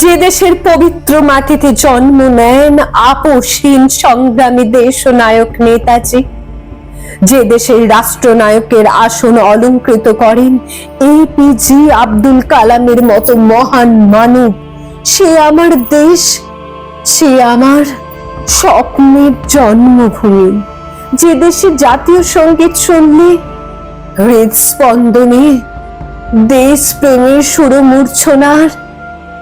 যে দেশের পবিত্র মাটিতে জন্ম নেন আপোষহীন সংগ্রামী দেশ নায়ক নেতাজি, যে দেশের রাষ্ট্রনায়কের আসন অলঙ্কৃত করেন এপিজি আব্দুল কালামের মতো মহান মানব সে আমার দেশ, সে আমার স্বপ্নের জন্মভূমি। যে দেশে জাতীয় সংগীত শুনলে হৃদস্পন্দনে দেশ প্রেমের সুরমূর্ছনার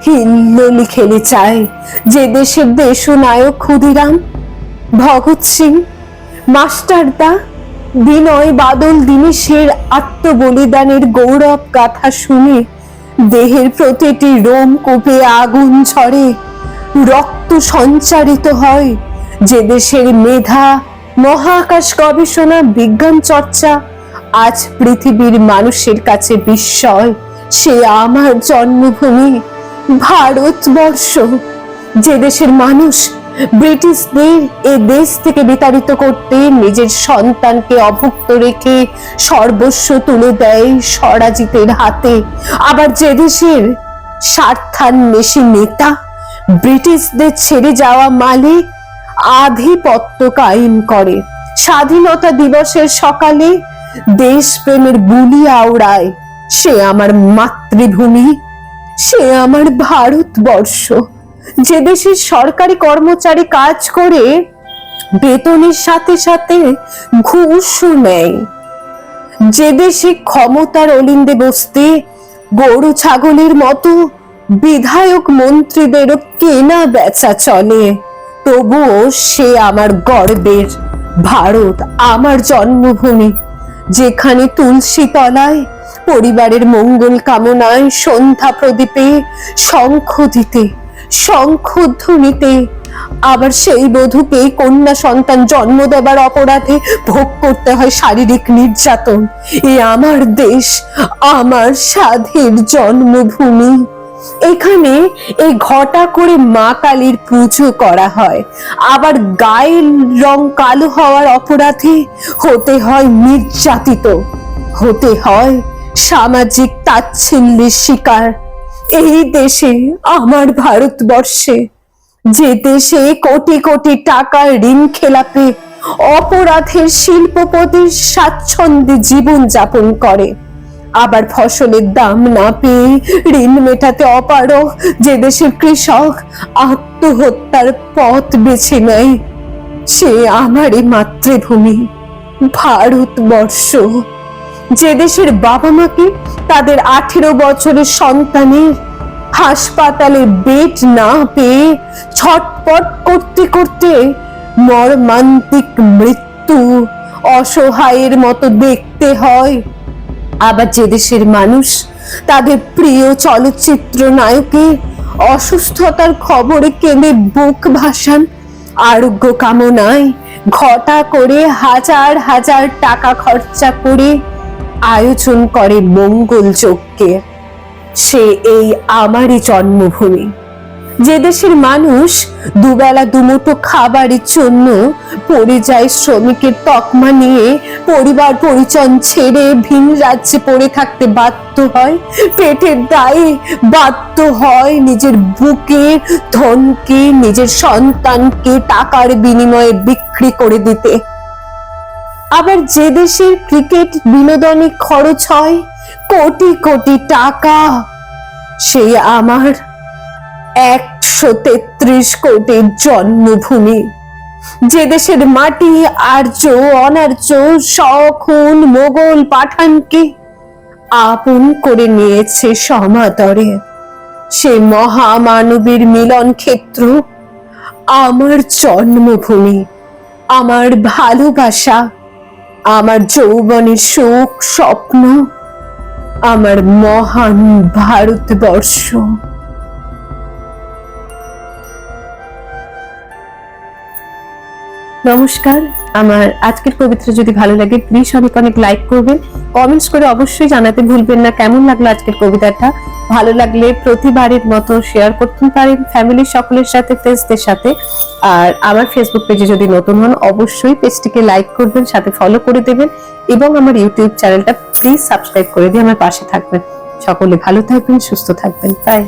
হিল্লোলি খেলে চায় যে দেশের দেশ নায়ক ক্ষুদিরাম। ভগৎ সিং মাস্টারদা বিনয় বাদল দীনেশের আত্মবলিদানের গৌরব গাথা শুনে দেহের প্রতিটি রোম কোপে আগুন ঝরে। রক্ত সঞ্চারিত হয়, যে দেশের মেধা, মহাকাশ গবেষণা, বিজ্ঞান চর্চা আজ পৃথিবীর মানুষের কাছে বিস্ময়। সে আমার জন্মভূমি, ভারতবর্ষ। যে দেশের মানুষ ব্রিটিশদের এ দেশ থেকে বিতাড়িত করতে নিজের সন্তানকে অভুক্ত রেখে সর্বস্ব তুলে দেয় স্বরাজিতের হাতে, আবার যে দেশের স্বার্থান্বেষী নেতা ব্রিটিশদের ছেড়ে যাওয়া মালিক আধিপত্য কায়েম করে। স্বাধীনতা দিবসের সকালে দেশপ্রেমের বুলি আওড়ায়। সে আমার মাতৃভূমি, সে আমার ভারতবর্ষ। যে দেশের সরকারি কর্মচারী কাজ করে, বেতনের সাথে সাথে ঘুষও নেয়। যে দেশে ক্ষমতার অলিন্দে বসতে, গরু ছাগলের মতো বিধায়ক মন্ত্রীদেরও কেনা বেচা চলে। তবুও সে আমার গর্বের ভারত, আমার জন্মভূমি। যেখানে তুলসী তলায়, পরিবারের মঙ্গল কামনায় সন্ধ্যা প্রদীপে, শঙ্খ দিতে, শঙ্খ ধ্বনিতে, আবার সেই বধূকে কন্যা সন্তান জন্ম দেবার অপরাধে ভোগ করতে হয় শারীরিক নির্যাতন। এ আমার দেশ, আমার সাধের জন্মভূমি। এখানে এই ঘটা করে মা কালীর পুজো করা হয়। আবার গায়ের রং কালো হওয়ার অপরাধে হতে হয় নির্যাতিত, হতে হয় সামাজিক তাচ্ছিল্যের শিকার। এই দেশে, আমার ভারতবর্ষে, যে দেশে কোটি কোটি টাকার ঋণ খেলাপে অপরাধের শিল্পপতির স্বাচ্ছন্দ্যে জীবন যাপন করে আবার ফসলের দাম না পেয়ে ঋণ মেটাতে অপারক যে দেশের কৃষক আত্মহত্যার পথ বেছে নেয়, সে আমারই মাতৃভূমি, ভারতবর্ষ। যে দেশের বাবা মাকে তাদের আঠেরো বছরের সন্তানের হাসপাতালে বেড না পেয়ে ছটপট করতে করতে মর্মান্তিক মৃত্যু অসহায়ের মতো দেখতে হয়। আবার যে দেশের মানুষ, তাদের প্রিয় চলচ্চিত্র নায়কের অসুস্থতার খবরে কেঁদে বুক ভাসান। আরোগ্য কামনায় ঘটা করে হাজার হাজার টাকা খরচা করে আয়োজন করে মঙ্গল যজ্ঞের সে এই আমারই জন্মভূমি। যে দেশের মানুষ দুবেলা দুমুঠো খাবারের জন্য পরিযায়ী শ্রমিকের তকমা নিয়ে, পরিবার পরিজন ছেড়ে ভিন রাজ্যে পড়ে থাকতে বাধ্য হয়, পেটের দায়ে বাধ্য হয় নিজের বুকের ধনকে, নিজের সন্তানকে টাকার বিনিময়ে বিক্রি করে দিতে। আবার যে দেশের ক্রিকেট বিনোদনে খরচ হয়, কোটি কোটি টাকা, সেই আমার একশো তেত্রিশ কোটির জন্মভূমি। যে দেশের মাটি, আর্য, অনার্য শখুন মোগল পাঠানকে আপন করে নিয়েছে সমাতরে সে মহামানবীর মিলন ক্ষেত্র আমার জন্মভূমি, আমার ভালোবাসা, আমার যৌবনের সুখ, স্বপ্ন, আমার মহান ভারতবর্ষ। নমস্কার। আমার আজকের কবিতা যদি ভালো লাগে প্লিজ অনেক অনেক লাইক করবেন। কমেন্টস করে অবশ্যই জানাতে ভুলবেন না। কেমন লাগল আজকের কবিতাটা? ভালো লাগলে প্রতিবারের মতো শেয়ার করতে পারেন ফ্যামিলির সকলের সাথে ফ্রেন্ডসদের সাথে। আর আমার ফেসবুক পেজে যদি নতুন হন, অবশ্যই পেজটিকে লাইক করবেন, সাথে ফলো করে দেবেন। এবং আমার ইউটিউব চ্যানেলটা প্লিজ সাবস্ক্রাইব করে দিয়ে আমার পাশে থাকবেন। সকলে ভালো থাকবেন, সুস্থ থাকবেন। তাই